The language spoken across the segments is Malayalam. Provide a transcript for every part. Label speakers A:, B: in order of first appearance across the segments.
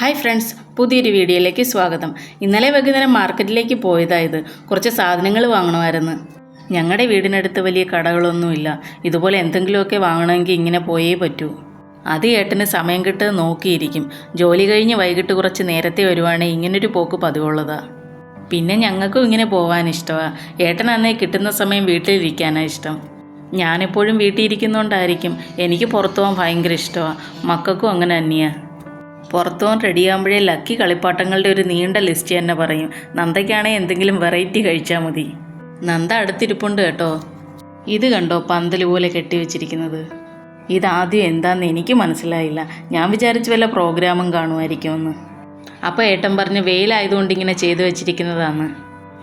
A: ഹായ് ഫ്രണ്ട്സ് പുതിയൊരു വീഡിയോയിലേക്ക് സ്വാഗതം. ഇന്നലെ വൈകുന്നേരം മാർക്കറ്റിലേക്ക് പോയതായത് കുറച്ച് സാധനങ്ങൾ വാങ്ങണമായിരുന്നു. ഞങ്ങളുടെ വീടിനടുത്ത് വലിയ കടകളൊന്നുമില്ല. ഇതുപോലെ എന്തെങ്കിലുമൊക്കെ വാങ്ങണമെങ്കിൽ ഇങ്ങനെ പോയേ പറ്റൂ. അത് ഏട്ടന് സമയം കിട്ടുക നോക്കിയിരിക്കും. ജോലി കഴിഞ്ഞ് വൈകിട്ട് കുറച്ച് നേരത്തെ വരുവാണെങ്കിൽ ഇങ്ങനൊരു പോക്ക് പതിവുള്ളതാ. പിന്നെ ഞങ്ങൾക്കും ഇങ്ങനെ പോകാൻ ഇഷ്ടമാണ് ഏട്ടൻ അന്നേ കിട്ടുന്ന സമയം വീട്ടിലിരിക്കാനാണ് ഇഷ്ടം. ഞാനെപ്പോഴും വീട്ടിൽ ഇരിക്കുന്നതുകൊണ്ടായിരിക്കും എനിക്ക് പുറത്തു പോകാൻ ഭയങ്കര ഇഷ്ടമാണ് മക്കൾക്കും അങ്ങനെ തന്നെയാണ് പുറത്തു റെഡിയാകുമ്പോഴേ ലക്കി കളിപ്പാട്ടങ്ങളുടെ ഒരു നീണ്ട ലിസ്റ്റ് തന്നെ പറയും. നന്ദയ്ക്കാണെങ്കിൽ എന്തെങ്കിലും വെറൈറ്റി കഴിച്ചാൽ മതി. നന്ദ അടുത്തിരിപ്പുണ്ട് കേട്ടോ. ഇത് കണ്ടോ പന്തൽ പോലെ കെട്ടിവെച്ചിരിക്കുന്നത് ഇതാദ്യം എന്താന്ന് എനിക്ക് മനസ്സിലായില്ല. ഞാൻ വിചാരിച്ചു വല്ല പ്രോഗ്രാമും കാണുമായിരിക്കുമെന്ന്. അപ്പോൾ ഏട്ടൻ പറഞ്ഞ് വെയിലായതുകൊണ്ട് ഇങ്ങനെ ചെയ്തു വെച്ചിരിക്കുന്നതാണ്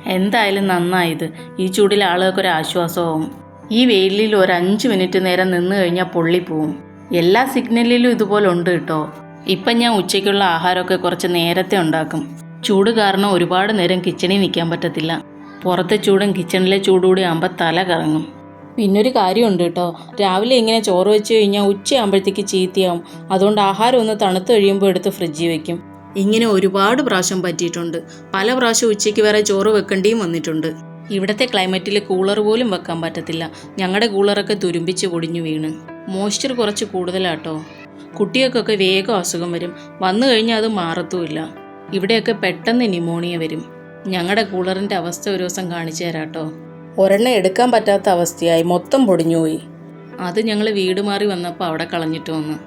A: എന്തായാലും നന്നായത്. ഈ ചൂടിൽ ആളുകൾക്കൊരു ആശ്വാസമാവും ഈ വെയിലിൽ ഒരു അഞ്ച് മിനിറ്റ് നേരം നിന്ന് കഴിഞ്ഞാൽ പൊള്ളിപ്പോവും. എല്ലാ സിഗ്നലിലും ഇതുപോലെ ഉണ്ട് കേട്ടോ. ഇപ്പം ഞാൻ ഉച്ചയ്ക്കുള്ള ആഹാരമൊക്കെ കുറച്ച് നേരത്തെ ഉണ്ടാക്കും. ചൂട് കാരണം ഒരുപാട് നേരം കിച്ചണിൽ നിൽക്കാൻ പറ്റത്തില്ല. പുറത്തെ ചൂടും കിച്ചണിലെ ചൂടുകൂടി ആകുമ്പോൾ തല കറങ്ങും. പിന്നൊരു കാര്യമുണ്ട് കേട്ടോ. രാവിലെ ഇങ്ങനെ ചോറ് വെച്ച് കഴിഞ്ഞാൽ ഉച്ചയാകുമ്പോഴത്തേക്ക് ചീത്തയാവും. അതുകൊണ്ട് ആഹാരം ഒന്ന് തണുത്ത് കഴിയുമ്പോൾ എടുത്ത് ഫ്രിഡ്ജിൽ വെക്കും. ഇങ്ങനെ ഒരുപാട് പ്രാവശ്യം പറ്റിയിട്ടുണ്ട്. പല പ്രാവശ്യം ഉച്ചയ്ക്ക് വേറെ ചോറ് വെക്കേണ്ടിയും വന്നിട്ടുണ്ട്. ഇവിടുത്തെ ക്ലൈമറ്റിൽ കൂളർ പോലും വെക്കാൻ പറ്റത്തില്ല. ഞങ്ങളുടെ കൂളറൊക്കെ തുരുമ്പിച്ച് പൊടിഞ്ഞു വീണ്. മോയ്സ്ചർ കുറച്ച് കൂടുതലാട്ടോ. കുട്ടികൾക്കൊക്കെ വേഗം അസുഖം വരും. വന്നു കഴിഞ്ഞാൽ അത് മാറത്തുമില്ല. ഇവിടെയൊക്കെ പെട്ടെന്ന് ന്യൂമോണിയ വരും. ഞങ്ങളുടെ കൂളറിന്റെ അവസ്ഥ ഒരു ദിവസം കാണിച്ചു തരാട്ടോ. ഒരെണ്ണം എടുക്കാൻ പറ്റാത്ത അവസ്ഥയായി. മൊത്തം പൊടിഞ്ഞുപോയി അത് ഞങ്ങൾ വീട് മാറി വന്നപ്പോൾ അവിടെ കളഞ്ഞിട്ട് വന്നു.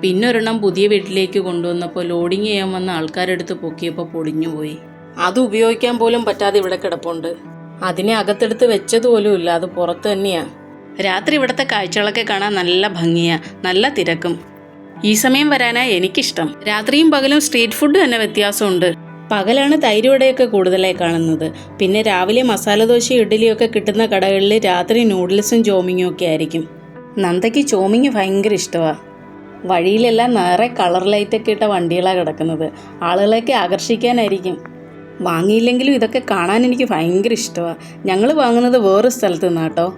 A: പിന്നെ ഒരെണ്ണം പുതിയ വീട്ടിലേക്ക് കൊണ്ടുവന്നപ്പോൾ ലോഡിങ് ചെയ്യാൻ വന്ന ആൾക്കാരെടുത്ത് പൊക്കിയപ്പോൾ പൊടിഞ്ഞുപോയി അത് ഉപയോഗിക്കാൻ പോലും പറ്റാതെ ഇവിടെ കിടപ്പുണ്ട്. അതിനെ അകത്തെടുത്ത് വെച്ചതുപോലും ഇല്ല. അത് പുറത്ത് തന്നെയാണ് രാത്രി ഇവിടുത്തെ കാഴ്ചകളൊക്കെ കാണാൻ നല്ല ഭംഗിയാ. നല്ല തിരക്കും. ഈ സമയം വരാനാ എനിക്കിഷ്ടം. രാത്രിയും പകലും സ്ട്രീറ്റ് ഫുഡ് തന്നെ വ്യത്യാസമുണ്ട്. പകലാണ് തൈര് വടയൊക്കെ കൂടുതലായി കാണുന്നത്. പിന്നെ രാവിലെ മസാല മസാലദോശ ഇഡ്ഡലിയൊക്കെ കിട്ടുന്ന കടകളിൽ രാത്രി നൂഡിൽസും ചോമിങ്ങും ഒക്കെ ആയിരിക്കും. നന്ദയ്ക്ക് ചോമിങ് ഭയങ്കര ഇഷ്ടമാണ് വഴിയിലെല്ലാം നേരെ കളർ ലൈറ്റൊക്കെ ഇട്ട വണ്ടികളാണ് കിടക്കുന്നത്. ആളുകളെയൊക്കെ ആകർഷിക്കാനായിരിക്കും. വാങ്ങിയില്ലെങ്കിലും ഇതൊക്കെ കാണാൻ എനിക്ക് ഭയങ്കര ഇഷ്ടമാണ് ഞങ്ങൾ വാങ്ങുന്നത് വേറെ സ്ഥലത്ത് നിന്നാട്ടോ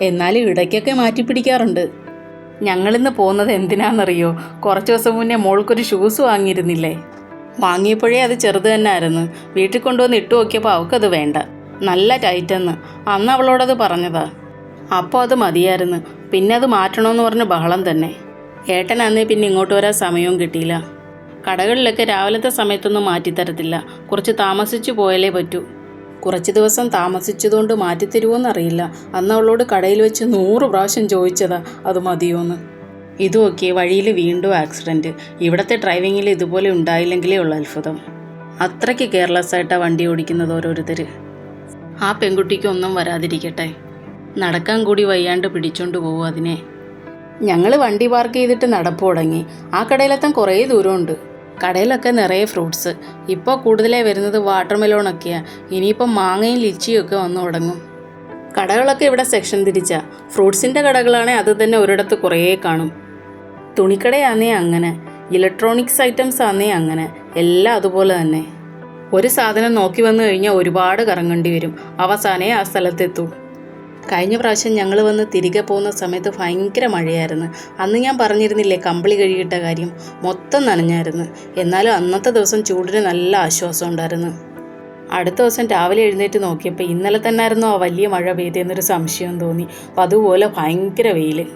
A: എന്നാലും ഇടയ്ക്കൊക്കെ മാറ്റി പിടിക്കാറുണ്ട് ഞങ്ങളിന്ന് പോകുന്നത് എന്തിനാണെന്നറിയോ കുറച്ച് ദിവസം മുന്നേ മോൾക്കൊരു ഷൂസ് വാങ്ങിയിരുന്നില്ലേ? വാങ്ങിയപ്പോഴേ അത് ചെറുത് തന്നെ ആയിരുന്നു വീട്ടിൽ കൊണ്ടുവന്ന് ഇട്ട് നോക്കിയപ്പോൾ അവൾക്കത് വേണ്ട. നല്ല ടൈറ്റെന്ന്. അന്ന് അവളോടത് പറഞ്ഞതാ. അപ്പോൾ അത് മതിയായിരുന്നു. പിന്നെ അത് മാറ്റണമെന്ന് പറഞ്ഞ് ബഹളം തന്നെ. ഏട്ടൻ അന്നേ പിന്നെ ഇങ്ങോട്ട് വരാൻ സമയവും കിട്ടിയില്ല. കടകളിലൊക്കെ രാവിലത്തെ സമയത്തൊന്നും മാറ്റിത്തരത്തില്ല. കുറച്ച് താമസിച്ചു പോയാലേ പറ്റൂ. കുറച്ച് ദിവസം താമസിച്ചതുകൊണ്ട് മാറ്റിത്തരുമോയെന്നറിയില്ല അന്ന് അവളോട് കടയിൽ വെച്ച് നൂറ് പ്രാവശ്യം ചോദിച്ചതാ അത് മതിയോന്ന്. ഇതുമൊക്കെ വഴിയിൽ വീണ്ടും ആക്സിഡന്റ് ഇവിടുത്തെ ഡ്രൈവിങ്ങിൽ ഇതുപോലെ ഉണ്ടായില്ലെങ്കിലേ ഉള്ള അത്ഭുതം. അത്രയ്ക്ക് കെയർലെസ് ആയിട്ടാണ് വണ്ടി ഓടിക്കുന്നത് ഓരോരുത്തർ ആ പെൺകുട്ടിക്ക് ഒന്നും വരാതിരിക്കട്ടെ. നടക്കാൻ കൂടി വയ്യാണ്ട് പിടിച്ചോണ്ട് പോകും അതിനെ. ഞങ്ങൾ വണ്ടി പാർക്ക് ചെയ്തിട്ട് നടപ്പ് തുടങ്ങി. ആ കടയിലെത്താൻ കുറേ ദൂരമുണ്ട്. കടയിലൊക്കെ നിറയെ ഫ്രൂട്ട്സ്. ഇപ്പോൾ കൂടുതലായി വരുന്നത് വാട്ടർ മെലോണൊക്കെയാണ് ഇനിയിപ്പോൾ മാങ്ങയും ലിച്ചിയും ഒക്കെ വന്നു തുടങ്ങും. കടകളൊക്കെ ഇവിടെ സെക്ഷൻ തിരിച്ചാ. ഫ്രൂട്ട്സിന്റെ കടകളാണെങ്കിൽ അത് തന്നെ ഒരിടത്ത് കുറേ കാണും. തുണിക്കടയാന്നേ അങ്ങനെ. ഇലക്ട്രോണിക്സ് ഐറ്റംസ് ആന്നേ അങ്ങനെ. എല്ലാം അതുപോലെ തന്നെ. ഒരു സാധനം നോക്കി വന്നു കഴിഞ്ഞാൽ ഒരുപാട് കറങ്ങേണ്ടി വരും. അവസാനേ ആ സ്ഥലത്തെത്തൂ. കഴിഞ്ഞ പ്രാവശ്യം ഞങ്ങൾ വന്ന് തിരികെ പോകുന്ന സമയത്ത് ഭയങ്കര മഴയായിരുന്നു. അന്ന് ഞാൻ പറഞ്ഞിരുന്നില്ലേ കമ്പിളി കഴുകിയിട്ട കാര്യം? മൊത്തം നനഞ്ഞായിരുന്നു. എന്നാലും അന്നത്തെ ദിവസം ചൂടിന് നല്ല ആശ്വാസം ഉണ്ടായിരുന്നു. അടുത്ത ദിവസം രാവിലെ എഴുന്നേറ്റ് നോക്കിയപ്പോൾ ഇന്നലെ തന്നെ ആയിരുന്നു ആ വലിയ മഴ പെയ്തെന്നൊരു സംശയം തോന്നി. അപ്പം അതുപോലെ ഭയങ്കര വെയിൽ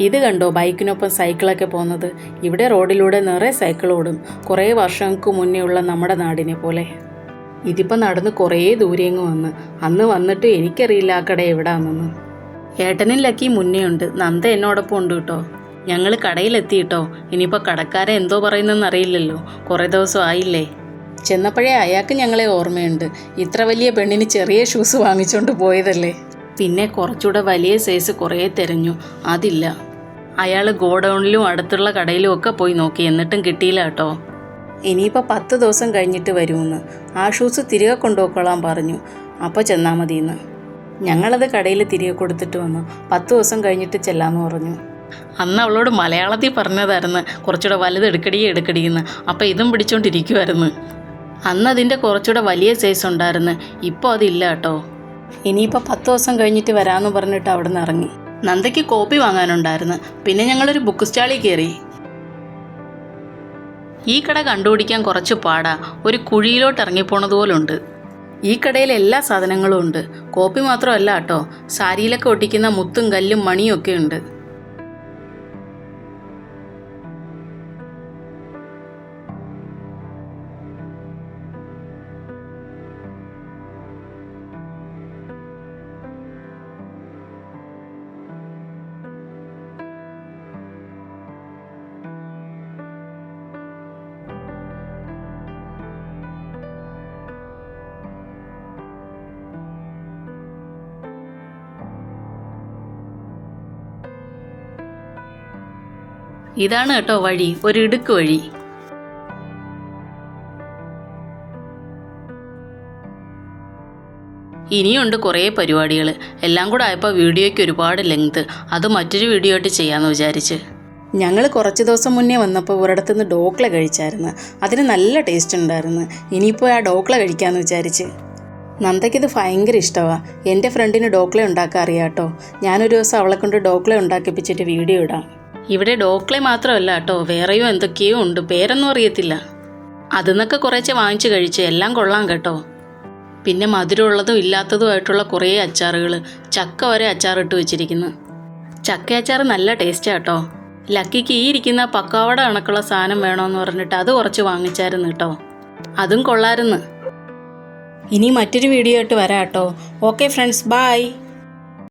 A: ഇത് കണ്ടോ ബൈക്കിനൊപ്പം സൈക്കിളൊക്കെ പോകുന്നത്? ഇവിടെ റോഡിലൂടെ നിറയെ സൈക്കിൾ ഓടും കുറേ വർഷങ്ങൾക്ക് മുന്നേ ഉള്ള നമ്മുടെ നാടിനെ പോലെ. ഇതിപ്പോൾ നടന്ന് കുറേ ദൂരെങ്ങ് വന്ന്. അന്ന് വന്നിട്ട് എനിക്കറിയില്ല ആ കട എവിടാണെന്ന്. ഏട്ടനും ലക്കി മുന്നേ ഉണ്ട്. നന്ദ എന്നോടൊപ്പം ഉണ്ട് കേട്ടോ. ഞങ്ങൾ കടയിലെത്തി കേട്ടോ ഇനിയിപ്പോൾ കടക്കാരെ എന്തോ പറയുന്നതെന്ന് അറിയില്ലല്ലോ. കുറേ ദിവസം ആയില്ലേ. ചെന്നപ്പോഴേ അയാൾക്ക് ഞങ്ങളെ ഓർമ്മയുണ്ട്. ഇത്ര വലിയ പെണ്ണിന് ചെറിയ ഷൂസ് വാങ്ങിച്ചുകൊണ്ട് പോയതല്ലേ. പിന്നെ കുറച്ചുകൂടെ വലിയ സൈസ് കുറേ തിരഞ്ഞു. അതില്ല. അയാൾ ഗോഡൗണിലും അടുത്തുള്ള കടയിലും ഒക്കെ പോയി നോക്കി. എന്നിട്ടും കിട്ടിയില്ല കേട്ടോ. ഇനിയിപ്പോൾ പത്ത് ദിവസം കഴിഞ്ഞിട്ട് വരുമെന്ന് ആ ഷൂസ് തിരികെ കൊണ്ടുപോയിക്കോളാൻ പറഞ്ഞു. അപ്പോൾ ചെന്നാൽ മതിയെന്ന്. ഞങ്ങളത് കടയിൽ തിരികെ കൊടുത്തിട്ട് വന്നു. പത്ത് ദിവസം കഴിഞ്ഞിട്ട് ചെല്ലാമെന്ന് പറഞ്ഞു. അന്ന് അവളോട് മലയാളത്തിൽ പറഞ്ഞതായിരുന്നു. കുറച്ചുകൂടെ വലുത് എടുക്കടി എടുക്കടിയെന്ന്. അപ്പോൾ ഇതും പിടിച്ചോണ്ടിരിക്കുമായിരുന്നു അന്ന് അതിന്റെ കുറച്ചുകൂടെ വലിയ സൈസ് ഉണ്ടായിരുന്നു. ഇപ്പോൾ അതില്ല കേട്ടോ. ഇനിയിപ്പോൾ പത്ത് ദിവസം കഴിഞ്ഞിട്ട് വരാമെന്ന് പറഞ്ഞിട്ട് അവിടെ നിന്ന് ഇറങ്ങി. നന്ദയ്ക്ക് കോപ്പി വാങ്ങാനുണ്ടായിരുന്നു. പിന്നെ ഞങ്ങളൊരു ബുക്ക് സ്റ്റാളിൽ കയറി. ഈ കട കണ്ടുപിടിക്കാൻ കുറച്ച് പാടാ. ഒരു കുഴിയിലോട്ട് ഇറങ്ങിപ്പോണതുപോലുണ്ട്. ഈ കടയിൽ എല്ലാ സാധനങ്ങളും ഉണ്ട്. കോപ്പി മാത്രമല്ല കേട്ടോ. സാരിയിലൊക്കെ ഒട്ടിക്കുന്ന മുത്തും കല്ലും മണിയും ഒക്കെ ഉണ്ട്. ഇതാണ് കേട്ടോ വഴി ഒരു ഇടുക്ക് വഴി. ഇനിയുണ്ട് കുറേ പരിപാടികൾ എല്ലാം കൂടെ ആയപ്പോൾ വീഡിയോയ്ക്ക് ഒരുപാട് ലെങ്ത്. അത് മറ്റൊരു വീഡിയോ ആയിട്ട് ചെയ്യാമെന്ന് വിചാരിച്ച്. ഞങ്ങൾ കുറച്ച് ദിവസം മുന്നേ വന്നപ്പോൾ ഒരിടത്തു നിന്ന് ഡോക്ല കഴിച്ചായിരുന്നു. അതിന് നല്ല ടേസ്റ്റ് ഉണ്ടായിരുന്നു. ഇനിയിപ്പോൾ ആ ഡോക്ല കഴിക്കാമെന്ന് വിചാരിച്ച്. നന്ദയ്ക്കിത് ഭയങ്കര ഇഷ്ടമാണ് എന്റെ ഫ്രണ്ടിന് ഡോക്ല ഉണ്ടാക്കാൻ അറിയാം കേട്ടോ ഞാനൊരു ദിവസം അവളെ കൊണ്ട് ഡോക്ല ഉണ്ടാക്കിപ്പിച്ചിട്ട് വീഡിയോ ഇടാം. ഇവിടെ ഡോക്ലെ മാത്രമല്ല കേട്ടോ വേറെയോ എന്തൊക്കെയോ ഉണ്ട് പേരൊന്നും അറിയത്തില്ല. അതിന്നൊക്കെ കുറേച്ചെ വാങ്ങിച്ചു കഴിച്ച് എല്ലാം കൊള്ളാം കേട്ടോ. പിന്നെ മധുരമുള്ളതും ഇല്ലാത്തതുമായിട്ടുള്ള കുറേ അച്ചാറുകൾ ചക്ക വരെ അച്ചാർ ഇട്ട് വെച്ചിരിക്കുന്നു. ചക്ക അച്ചാർ നല്ല ടേസ്റ്റാണ് കേട്ടോ. ലക്കിക്ക് ഈ ഇരിക്കുന്ന പക്കാവട കണക്കുള്ള സാധനം വേണമെന്ന് പറഞ്ഞിട്ട് അത് കുറച്ച് വാങ്ങിച്ചായിരുന്നു കേട്ടോ. അതും കൊള്ളായിരുന്നു. ഇനി മറ്റൊരു വീഡിയോ ആയിട്ട് വരാം കേട്ടോ. Okay friends bye.